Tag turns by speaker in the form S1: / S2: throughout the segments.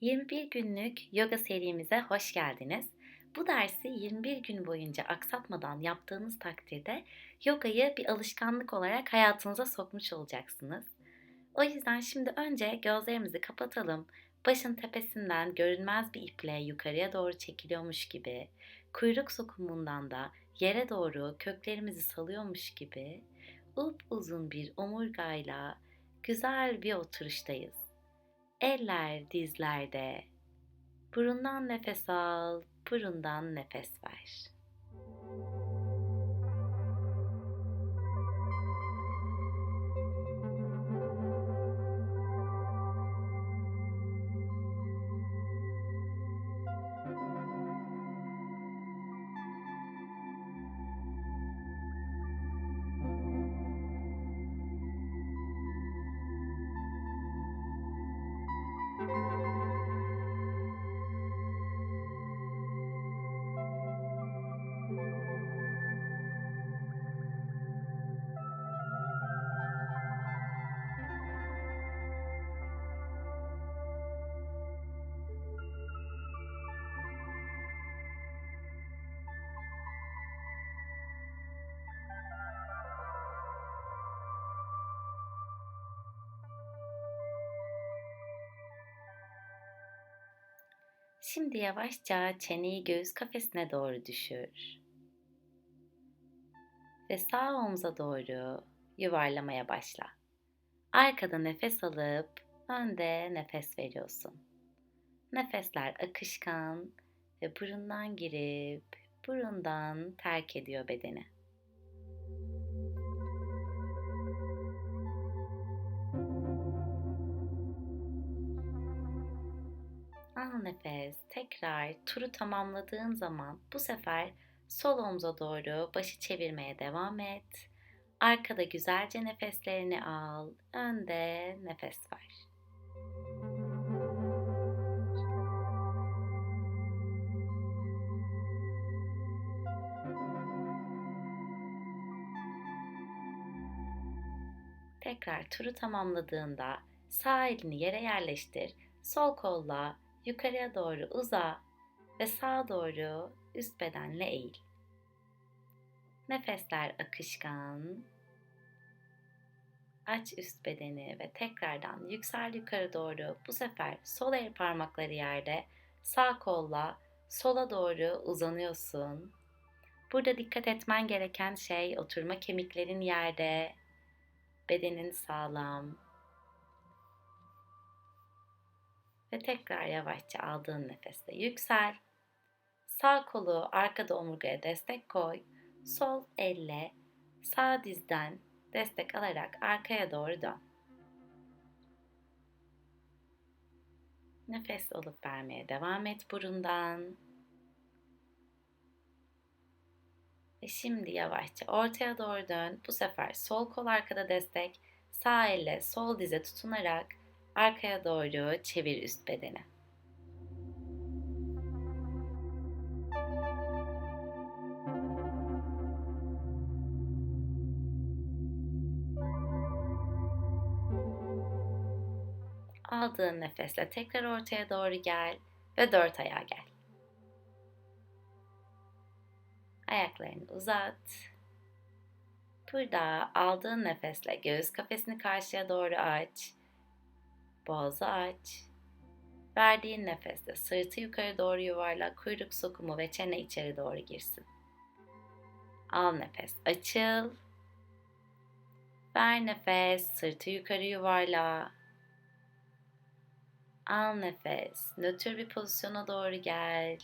S1: 21 günlük yoga serimize hoş geldiniz. Bu dersi 21 gün boyunca aksatmadan yaptığınız takdirde yogayı bir alışkanlık olarak hayatınıza sokmuş olacaksınız. O yüzden şimdi önce gözlerimizi kapatalım. Başın tepesinden görünmez bir iple yukarıya doğru çekiliyormuş gibi, kuyruk sokumundan da yere doğru köklerimizi salıyormuş gibi up uzun bir omurgayla güzel bir oturuştayız. Eller dizlerde. Burundan nefes al, burundan nefes ver. Şimdi yavaşça çeneyi göğüs kafesine doğru düşür. Ve sağ omza doğru yuvarlamaya başla. Arkada nefes alıp önde nefes veriyorsun. Nefesler akışkan ve burundan girip burundan terk ediyor bedeni. Nefes. Tekrar turu tamamladığın zaman bu sefer sol omza doğru başı çevirmeye devam et. Arkada güzelce nefeslerini al. Önde nefes ver. Tekrar turu tamamladığında sağ elini yere yerleştir. Sol kolla yukarıya doğru uza ve sağa doğru üst bedenle eğil. Nefesler akışkan. Aç üst bedeni ve tekrardan yüksel yukarı doğru. Bu sefer sol el parmakları yerde, sağ kolla sola doğru uzanıyorsun. Burada dikkat etmen gereken şey oturma kemiklerin yerde, bedenin sağlam, ve tekrar yavaşça aldığın nefeste yüksel. Sağ kolu arkada omurgaya destek koy. Sol elle sağ dizden destek alarak arkaya doğru dön. Nefes alıp vermeye devam et burundan. Ve şimdi yavaşça ortaya doğru dön. Bu sefer sol kol arkada destek, sağ elle sol dize tutunarak Arkaya doğru çevir üst bedeni. Aldığın nefesle tekrar ortaya doğru gel ve dört ayağa gel. Ayaklarını uzat. Burada aldığın nefesle göğüs kafesini karşıya doğru aç Boğazı aç. Verdiğin nefeste sırtı yukarı doğru yuvarla, kuyruk sokumu ve çene içeri doğru girsin. Al nefes, açıl. Ver nefes, sırtı yukarı yuvarla. Al nefes, nötr bir pozisyona doğru gel.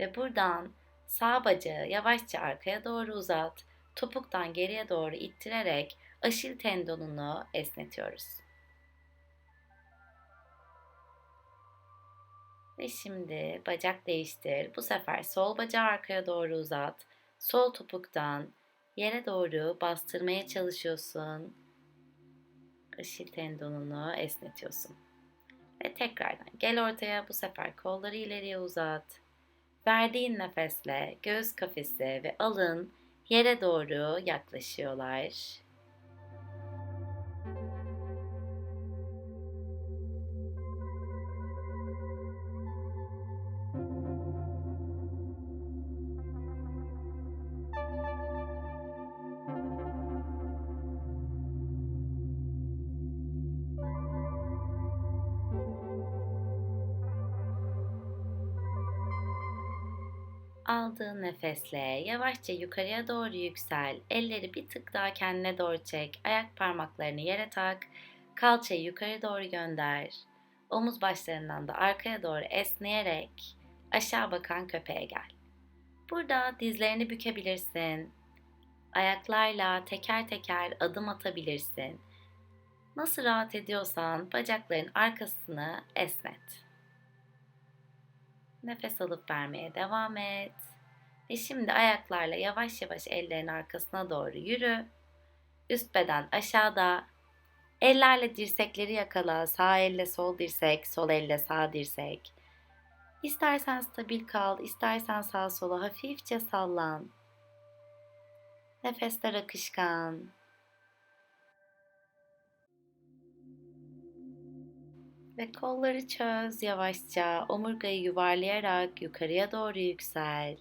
S1: Ve buradan sağ bacağı yavaşça arkaya doğru uzat. Topuktan geriye doğru ittirerek aşil tendonunu esnetiyoruz. Ve şimdi bacak değiştir. Bu sefer sol bacağı arkaya doğru uzat. Sol topuktan yere doğru bastırmaya çalışıyorsun. Aşil tendonunu esnetiyorsun. Ve tekrardan gel ortaya bu sefer kolları ileriye uzat. Verdiğin nefesle göğüs kafesi ve alın yere doğru yaklaşıyorlar. Aldığın nefesle yavaşça yukarıya doğru yüksel. Elleri bir tık daha kendine doğru çek. Ayak parmaklarını yere tak. Kalçayı yukarı doğru gönder. Omuz başlarından da arkaya doğru esneyerek aşağı bakan köpeğe gel. Burada dizlerini bükebilirsin. Ayaklarla teker teker adım atabilirsin. Nasıl rahat ediyorsan bacakların arkasını esnet. Nefes alıp vermeye devam et. Ve şimdi ayaklarla yavaş yavaş ellerin arkasına doğru yürü. Üst beden aşağıda. Ellerle dirsekleri yakala. Sağ elle sol dirsek, sol elle sağ dirsek. İstersen stabil kal, istersen sağa sola hafifçe sallan. Nefesler akışkan. Ve kolları çöz yavaşça. Omurgayı yuvarlayarak yukarıya doğru yüksel.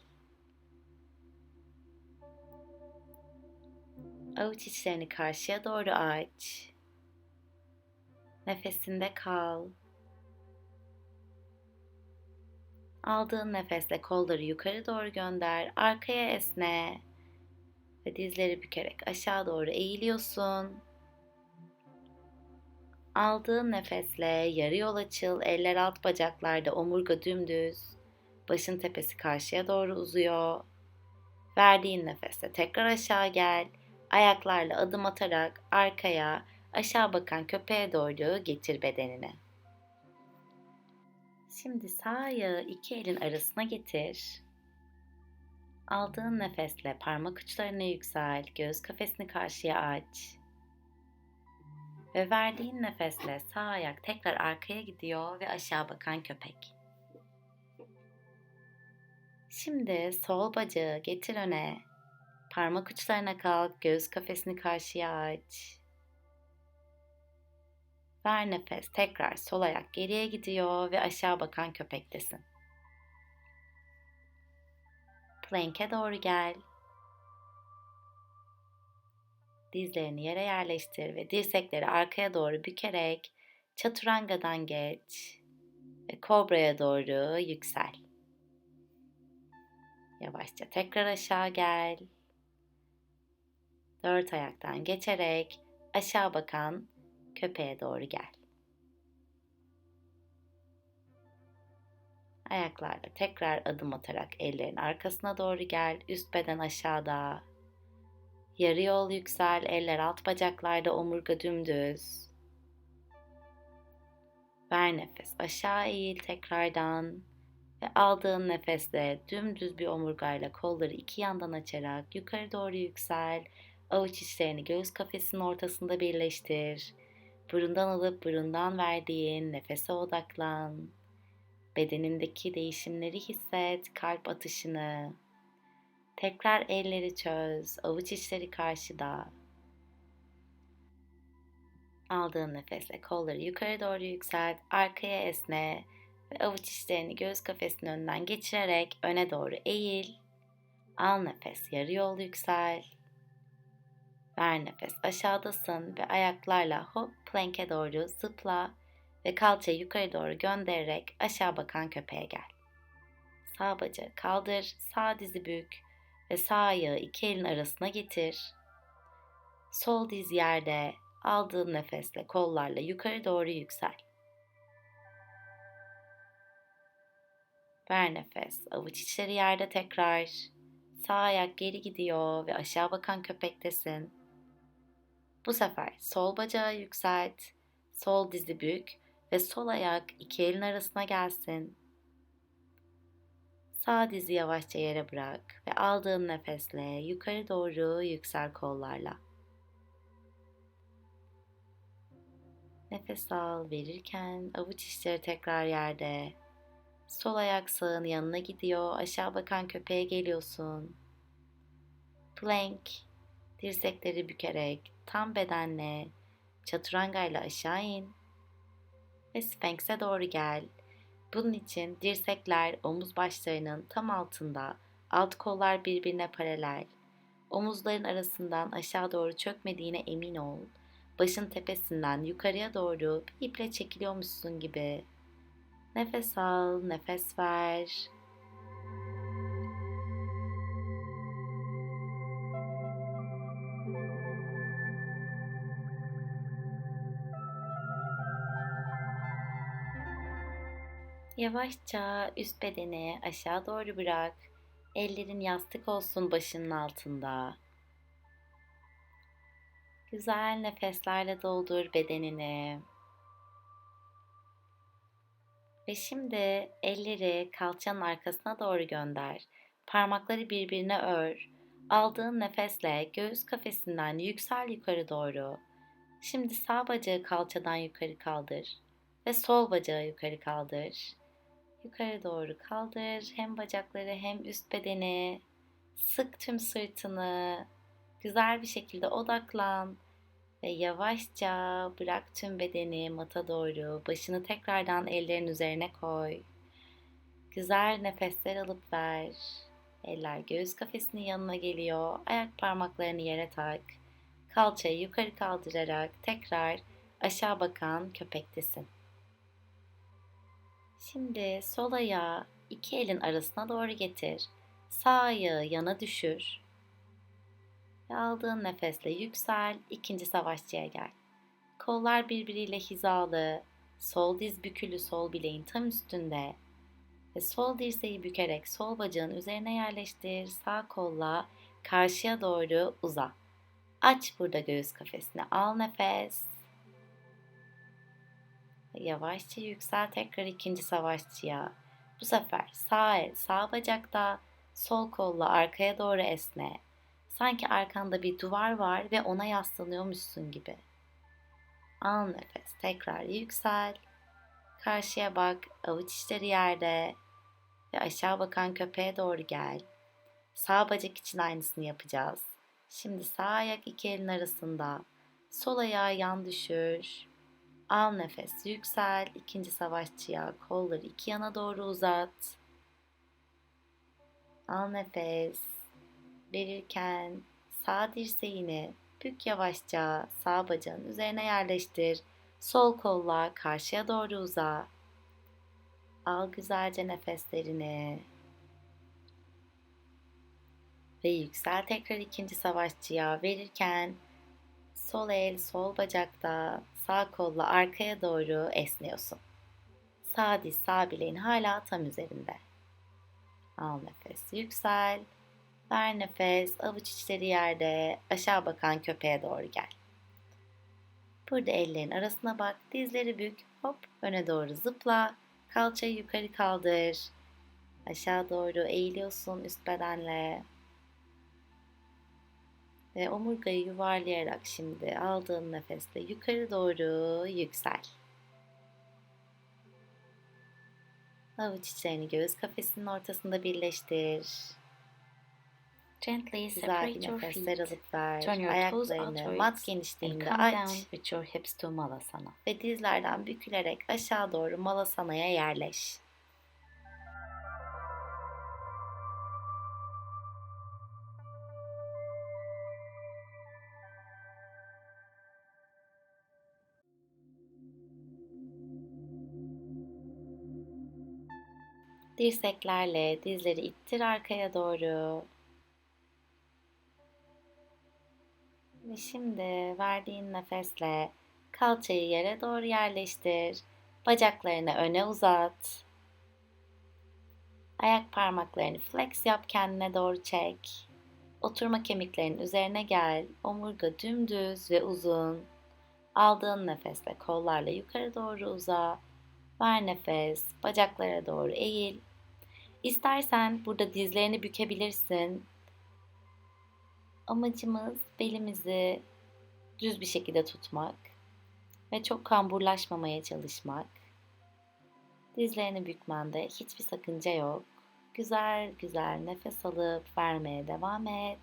S1: Avuç içlerini karşıya doğru aç. Nefesinde kal. Aldığın nefesle kolları yukarı doğru gönder. Arkaya esne. Ve dizleri bükerek aşağı doğru eğiliyorsun. Aldığın nefesle yarı yol açıl. Eller alt bacaklarda, omurga dümdüz. Başın tepesi karşıya doğru uzuyor. Verdiğin nefesle tekrar aşağı gel. Ayaklarla adım atarak arkaya, aşağı bakan köpeğe doğru getir bedenini. Şimdi sağ ayağı iki elin arasına getir. Aldığın nefesle parmak uçlarına yüksel, göğüs kafesini karşıya aç. Ve verdiğin nefesle sağ ayak tekrar arkaya gidiyor ve aşağı bakan köpek. Şimdi sol bacağı getir öne. Parmak uçlarına kalk, göğüs kafesini karşıya aç. Ver nefes. Tekrar sol ayak geriye gidiyor ve aşağı bakan köpektesin. Plank'e doğru gel. Dizlerini yere yerleştir ve dirsekleri arkaya doğru bükerek çaturangadan geç ve kobraya doğru yüksel. Yavaşça tekrar aşağı gel. Dört ayaktan geçerek aşağı bakan köpeğe doğru gel. Ayaklarla tekrar adım atarak ellerin arkasına doğru gel. Üst beden aşağıda. Yarı yol yüksel. Eller alt bacaklarda omurga dümdüz. Ver nefes. Aşağı eğil tekrardan. Ve aldığın nefesle dümdüz bir omurgayla kolları iki yandan açarak yukarı doğru yüksel. Avuç içlerini göğüs kafesinin ortasında birleştir. Burundan alıp burundan verdiğin nefese odaklan. Bedenindeki değişimleri hisset, kalp atışını. Tekrar elleri çöz, avuç içleri karşıda. Aldığın nefesle kolları yukarı doğru yükselt, arkaya esne ve avuç içlerini göğüs kafesinin önünden geçirerek öne doğru eğil. Al nefes, yarı yol yüksel. Ver nefes, aşağıdasın ve ayaklarla hop plank'e doğru zıpla ve kalçayı yukarı doğru göndererek aşağı bakan köpeğe gel. Sağ bacağı kaldır, sağ dizi bük ve sağ ayağı iki elin arasına getir. Sol diz yerde, aldığın nefesle kollarla yukarı doğru yüksel. Ver nefes, avuç içleri yerde tekrar. Sağ ayak geri gidiyor ve aşağı bakan köpektesin. Bu sefer sol bacağı yükselt, sol dizi bük ve sol ayak iki elin arasına gelsin. Sağ dizi yavaşça yere bırak ve aldığın nefesle yukarı doğru yüksel kollarla. Nefes al verirken avuç içleri tekrar yerde. Sol ayak sağın yanına gidiyor. Aşağı bakan köpeğe geliyorsun. Plank. Dirsekleri bükerek tam bedenle çaturangayla aşağı in ve Sphinx'e doğru gel. Bunun için dirsekler omuz başlarının tam altında, alt kollar birbirine paralel. Omuzların arasından aşağı doğru çökmediğine emin ol. Başın tepesinden yukarıya doğru bir iple çekiliyormuşsun gibi. Nefes al, nefes ver. Yavaşça üst bedeni aşağı doğru bırak. Ellerin yastık olsun başının altında. Güzel nefeslerle doldur bedenini. Ve şimdi elleri kalçanın arkasına doğru gönder. Parmakları birbirine ör. Aldığın nefesle göğüs kafesinden yüksel yukarı doğru. Şimdi sağ bacağı kalçadan yukarı kaldır ve sol bacağı yukarı kaldır. Yukarı doğru kaldır hem bacakları hem üst bedeni. Sık tüm sırtını. Güzel bir şekilde odaklan ve yavaşça bırak tüm bedeni mata doğru. Başını tekrardan ellerin üzerine koy. Güzel nefesler alıp ver. Eller göğüs kafesinin yanına geliyor. Ayak parmaklarını yere tak. Kalçayı yukarı kaldırarak tekrar aşağı bakan köpektesin. Şimdi sol ayağı iki elin arasına doğru getir. Sağ ayağı yana düşür. Ve aldığın nefesle yüksel, ikinci savaşçıya gel. Kollar birbiriyle hizalı, sol diz bükülü sol bileğin tam üstünde ve sol dirseği bükerek sol bacağın üzerine yerleştir. Sağ kolla karşıya doğru uza. Aç burada göğüs kafesini. Al nefes. Yavaşça yüksel tekrar ikinci savaşçıya. Bu sefer sağ el sağ bacakta, sol kolla arkaya doğru esne. Sanki arkanda bir duvar var ve ona yaslanıyormuşsun gibi. Al nefes. Tekrar yüksel. Karşıya bak. Avuç içleri yerde. Ve aşağı bakan köpeğe doğru gel. Sağ bacak için aynısını yapacağız. Şimdi sağ ayak iki elin arasında. Sol ayağı yan düşür. Al nefes, yüksel. İkinci savaşçıya kolları iki yana doğru uzat. Al nefes. Verirken sağ dirseğini bük yavaşça sağ bacağın üzerine yerleştir. Sol kolla karşıya doğru uza. Al güzelce nefeslerini. Ve yüksel tekrar ikinci savaşçıya verirken sol el sol bacakta sağ kolla arkaya doğru esniyorsun. Sağ diz sağ bileğin hala tam üzerinde. Al nefes yüksel. Ver nefes avuç içleri yerde aşağı bakan köpeğe doğru gel. Burada ellerin arasına bak dizleri bük hop öne doğru zıpla kalçayı yukarı kaldır. Aşağı doğru eğiliyorsun üst bedenle. Ve omurgayı yuvarlayarak şimdi aldığın nefesle yukarı doğru yüksel. Avuç içlerini göğüs kafesinin ortasında birleştir. Gently
S2: Güzel
S1: separate your feet.
S2: alıp ver.
S1: Turn your toes
S2: Ayaklarını mat
S1: And
S2: genişliğinde
S1: come
S2: aç
S1: down with your hips to Malasana.
S2: ve dizlerden bükülerek aşağı doğru malasanaya yerleş. Dirseklerle dizleri ittir arkaya doğru. Ve şimdi verdiğin nefesle kalçayı yere doğru yerleştir. Bacaklarını öne uzat. Ayak parmaklarını flex yap kendine doğru çek. Oturma kemiklerinin üzerine gel. Omurga dümdüz ve uzun. Aldığın nefesle kollarla yukarı doğru uza. Ver nefes. Bacaklara doğru eğil. İstersen burada dizlerini bükebilirsin. Amacımız belimizi düz bir şekilde tutmak ve çok kamburlaşmamaya çalışmak. Dizlerini bükmende hiçbir sakınca yok. Güzel güzel nefes alıp vermeye devam et.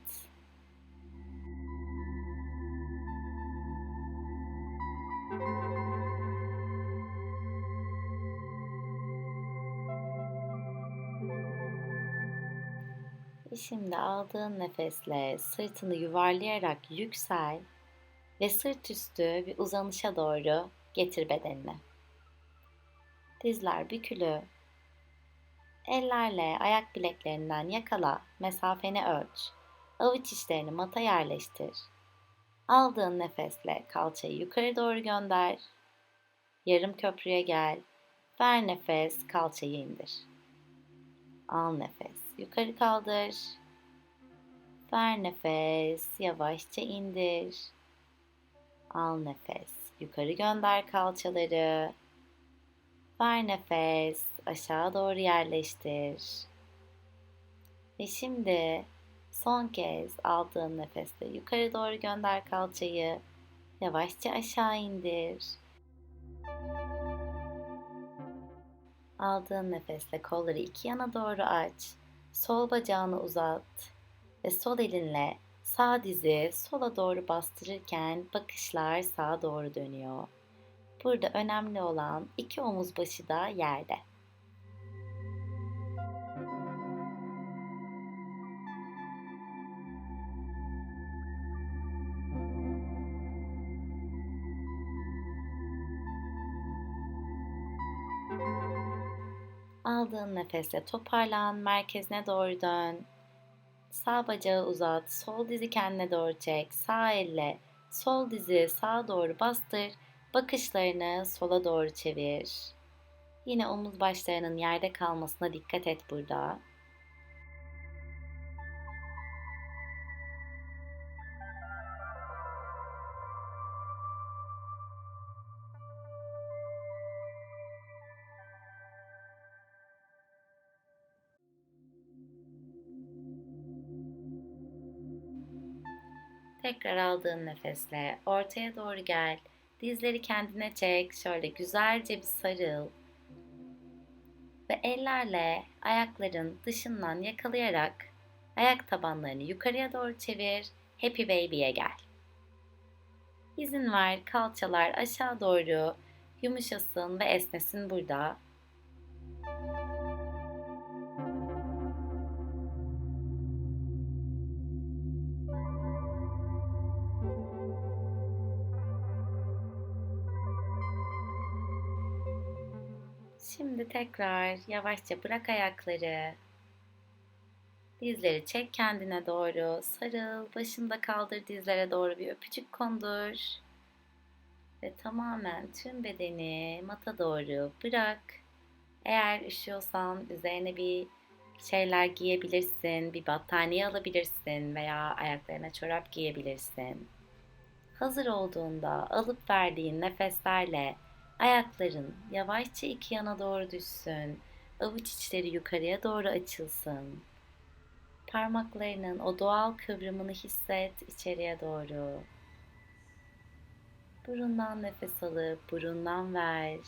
S2: Şimdi aldığın nefesle sırtını yuvarlayarak yüksel ve sırt üstü bir uzanışa doğru getir bedenini. Dizler bükülü. Ellerle ayak bileklerinden yakala, mesafeni ölç. Avuç içlerini mata yerleştir. Aldığın nefesle kalçayı yukarı doğru gönder. Yarım köprüye gel
S1: Ver nefes, kalçayı indir. Al nefes, yukarı kaldır. Ver nefes, yavaşça indir. Al nefes, yukarı gönder kalçaları. Ver nefes, aşağı doğru yerleştir. Ve şimdi son kez aldığın nefeste yukarı doğru gönder kalçayı. Yavaşça aşağı indir. Aldığın nefesle kolları iki yana doğru aç. Sol bacağını uzat ve sol elinle sağ dizi sola doğru bastırırken bakışlar sağa doğru dönüyor. Burada önemli olan iki omuz başı da yerde. Aldığın nefesle toparlan, merkezine doğru dön. Sağ bacağı uzat, sol dizi kendine doğru çek. Sağ elle sol dizi sağa doğru bastır. Bakışlarını sola doğru çevir. Yine omuz başlarının yerde kalmasına dikkat et burada. Tekrar aldığın nefesle ortaya doğru gel. Dizleri kendine çek. Şöyle güzelce bir sarıl. Ve ellerle ayakların dışından yakalayarak ayak tabanlarını yukarıya doğru çevir. Happy Baby'ye gel. İzin ver kalçalar aşağı doğru yumuşasın ve esnesin burada. Şimdi tekrar yavaşça bırak ayakları. Dizleri çek kendine doğru. Sarıl. Başında kaldır dizlere doğru bir öpücük kondur. Ve tamamen tüm bedeni mata doğru bırak. Eğer üşüyorsan üzerine bir şeyler giyebilirsin. Bir battaniye alabilirsin veya ayaklarına çorap giyebilirsin. Hazır olduğunda alıp verdiğin nefeslerle Ayakların yavaşça iki yana doğru düşsün. Avuç içleri yukarıya doğru açılsın. Parmaklarının o doğal kıvrımını hisset içeriye doğru. Burundan nefes alıp burundan ver.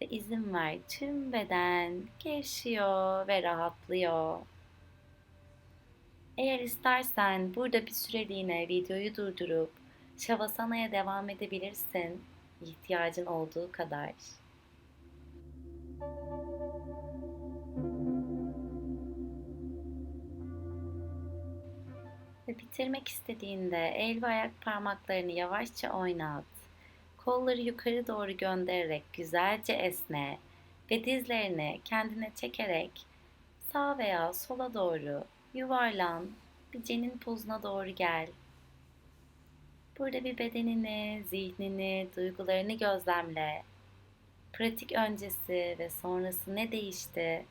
S1: Ve izin ver tüm beden gevşiyor ve rahatlıyor. Eğer istersen burada bir süreliğine videoyu durdurup Şavasana'ya devam edebilirsin ihtiyacın olduğu kadar. Ve bitirmek istediğinde el ve ayak parmaklarını yavaşça oynat. Kolları yukarı doğru göndererek güzelce esne ve dizlerini kendine çekerek sağ veya sola doğru yuvarlan, bir cenin pozuna doğru gel. Burada bir bedenini, zihnini, duygularını gözlemle. Pratik öncesi ve sonrası ne değişti?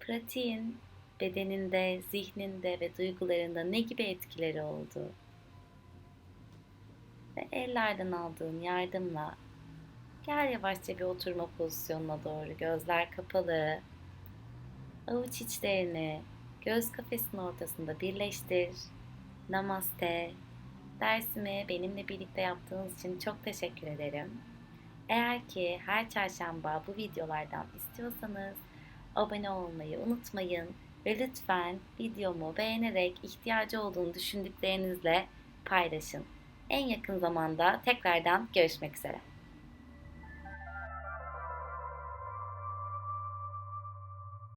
S1: Pratiğin bedeninde, zihninde ve duygularında ne gibi etkileri oldu? Ve ellerden aldığın yardımla gel yavaşça bir oturma pozisyonuna doğru gözler kapalı. Avuç içlerini göz kafesinin ortasında birleştir. Namaste. Dersimi benimle birlikte yaptığınız için çok teşekkür ederim. Eğer ki her çarşamba bu videolardan istiyorsanız abone olmayı unutmayın ve lütfen videomu beğenerek ihtiyacı olduğunu düşündüklerinizle paylaşın. En yakın zamanda tekrardan görüşmek üzere.